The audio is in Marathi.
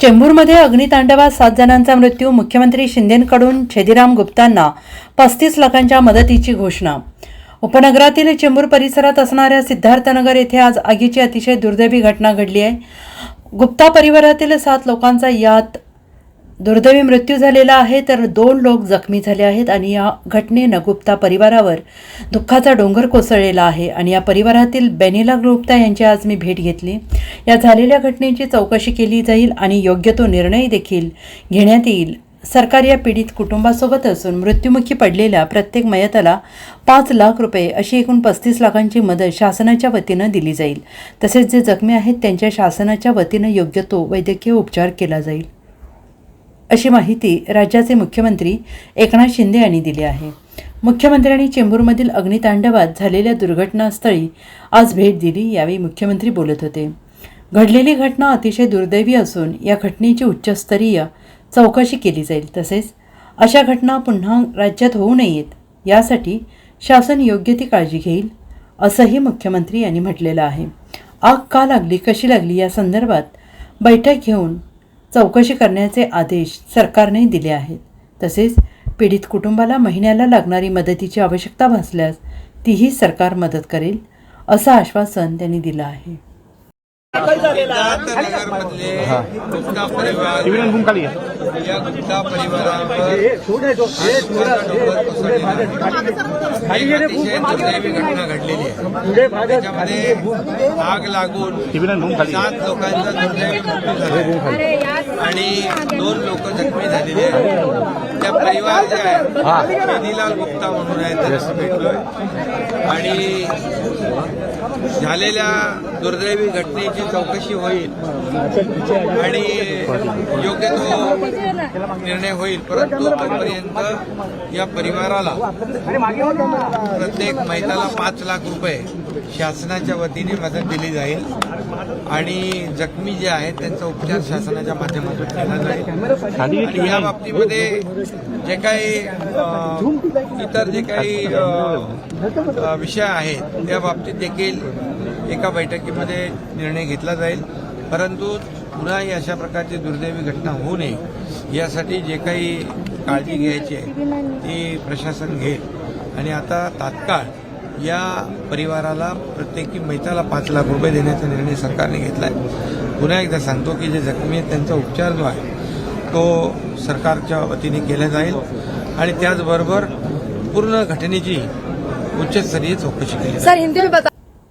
चेंबूरमध्ये अग्नितांडवात सात जणांचा मृत्यू मुख्यमंत्री शिंदेंकडून छेदीराम गुप्तांना पस्तीस लाखांच्या मदतीची घोषणा. उपनगरातील चेंबूर परिसरात असणाऱ्या सिद्धार्थनगर येथे आज आगीची अतिशय दुर्दैवी घटना घडली आहे. गुप्ता परिवारातील सात लोकांचा यात दुर्दैवी मृत्यू झालेला आहे तर दोन लोक जखमी झाले आहेत आणि या घटनेनं गुप्ता परिवारावर दुःखाचा डोंगर कोसळलेला आहे आणि या परिवारातील बेनिला गुप्ता यांची आज मी भेट घेतली. या झालेल्या घटनेची चौकशी केली जाईल आणि योग्य तो निर्णय देखील घेण्यात येईल. सरकार या पीडित कुटुंबासोबत असून मृत्युमुखी पडलेल्या प्रत्येक मयताला पाच लाख रुपये अशी एकूण पस्तीस लाखांची मदत शासनाच्या वतीनं दिली जाईल. तसेच जे जखमी आहेत त्यांच्या शासनाच्या वतीनं योग्य तो वैद्यकीय उपचार केला जाईल. अशी माहिती राज्याचे मुख्यमंत्री एकनाथ शिंदे यांनी दिली आहे. मुख्यमंत्र्यांनी चेंबूरमधील अग्नितांडवात झालेल्या दुर्घटनास्थळी आज भेट दिली यावेळी मुख्यमंत्री बोलत होते. घडलेली घटना अतिशय दुर्दैवी असून या घटनेची उच्चस्तरीय चौकशी केली जाईल. तसेच अशा घटना पुन्हा राज्यात होऊ नयेत यासाठी शासन योग्य ती काळजी घेईल असंही मुख्यमंत्री यांनी म्हटलेलं आहे. आग का लागली कशी लागली या संदर्भात बैठक घेऊन चौकशी करण्याचे आदेश सरकारने दिले आहेत. तसेच पीडित कुटुंबाला महिन्याला लागणारी मदतीची आवश्यकता भासल्यास तीही सरकार मदत करेल असं आश्वासन त्यांनी दिलं आहे. सिद्धार्थनगरमधले गुप्ता परिवार या गुप्ता परिवारावर अतिशय दुर्दैवी घटना घडलेली आहे. त्याच्यामध्ये आग लागून सात लोकांचा दुर्दैवी मृत्यू झाला आणि दोन लोक जखमी झालेले आहेत. त्या परिवार जे आहे वेदीलाल गुप्ता म्हणून आहे त्यांना भेटलोय. आणि झालेल्या दुर्दैवी घटनेची चौकशी होईल. आणि योग्य तो निर्णय होईल. परंतु तोपर्यंत या परिवाराला प्रत्येक महिन्याला पाच लाख रुपये शासनाच्या वतीने मदत दिली जाईल. आणि जखमी जे आहेत त्यांचा उपचार शासनाच्या माध्यमातून केला जाईल. आणि या बाबतीमध्ये जे काही इतर जे काही विषय आहेत त्या बाबतीत देखील एका बैठकीमध्ये निर्णय घेतला जाईल. परंतु पुन्हा ही अशा प्रकारची दुर्दैवी घटना होऊ नये. यासाठी जे काही काळजी घ्यायची आहे ती प्रशासन घेईल. आणि आता तात्काळ या परिवाराला प्रत्येकी मैताला पाच लाख रुपये देण्याचा निर्णय सरकारने घेतला आहे पुन्हा एकदा सांगतो की जे जखमी आहेत त्यांचा उपचार जो आहे तो सरकारच्या वतीने केला जाईल. आणि त्याचबरोबर पूर्ण घटनेची उच्चस्तरीय चौकशी केली sir Hindi